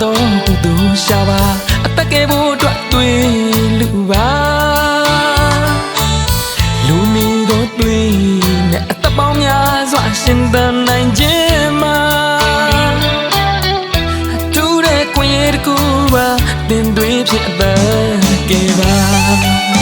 မှာအမျက်တော်ကုသိုလ်ရှာပါအသက်ကယ်ဖို့အတွက်တွေ့လူပါလူမီတို့တွေ့နဲ့အသက်ပေါင်းများစွာရှင်သန်နိုင်ခြင်းမှာအထူးတဲ့ခွင့်ရတစ်ခုပါတင်သွေးဖြစ်အသက်ကယ်ပါ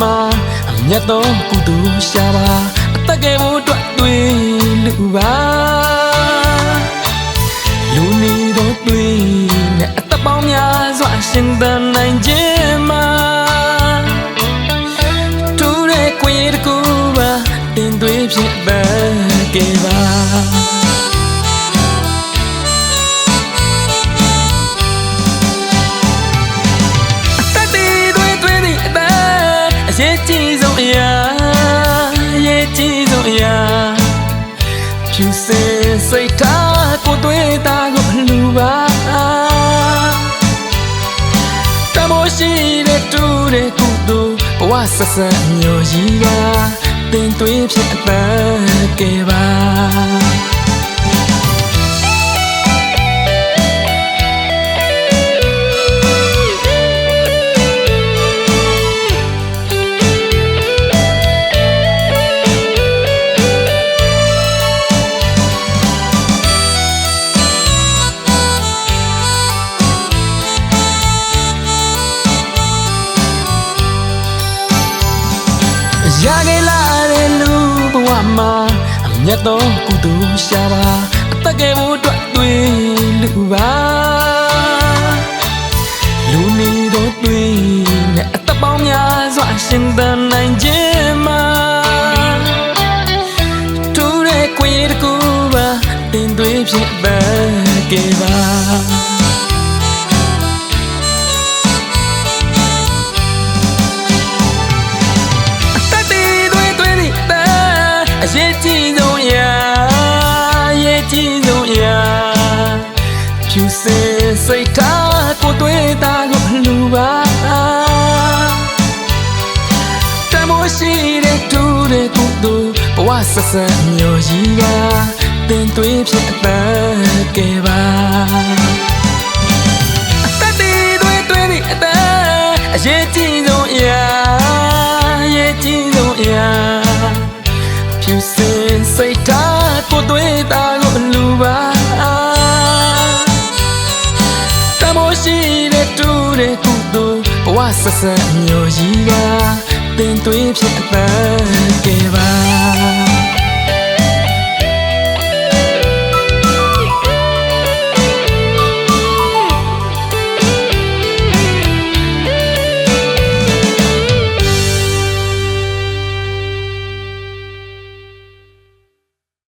မှာအမျက်တော်ကုသိုလ်ရှာပါအသက်ကယ်ဖို့အတွက်တွေ့လူပါလူနေတော့တွေ့နဲ့အသက်ပေါင်းများစွာရှင်သန်နိုင်ခြင်းမှာတူတဲ့ခွင့်ရတစ်ခုပါတင်သွေးဖြစ်ပဲကယ်ပါ ရေးကြီးဆုံးအရာအရေးကြီးဆုံးအရာဖြူစင်စိတ်ထားကိုတွေးတာကိုလူပါတမိုးရှိတဲ့တူတဲ့ကုသိုလ်ဘဝဆက်ဆက်မျိုးကြီးပါတင်သွေးဖြစ်အတန်းကယ်ပါ မှာအမျက်တော်ကုသိုလ်ရှာပါအသက်ကယ်ဖို့အတွက်တွေ့လူပါလူနေတော့တွေ့နဲ့အသက်ပေါင်းများစွာရှင်သန်နိုင်ခြင်းမှာတူတဲ့ခွင့်ရတစ်ခုပါတင်သွေးဖြစ်ပဲကယ်ပါ ရေးကြီးဆုံးရာအရေးကြီးဆုံးရာဖြူစင်စိတ်ထားကိုတွေးတာကိုလူပါတမိုးရှိတဲ့တူတဲ့ကုသိုလ်ဘဝဆက်ဆက်မျိုးကြီးကတင်သွေးဖြစ်အသက်ကယ်ပါတက်တီတွေတွေဒီအတန်းအရေး ထားကိုတွေးတာကိုလူပါတမိုးရှိတဲ့တူတဲ့ကုသိုလ်ဘဝဆက်ဆက်မျိုးကြီးကတင်သွေးဖြစ်အသက်ကယ်ပါ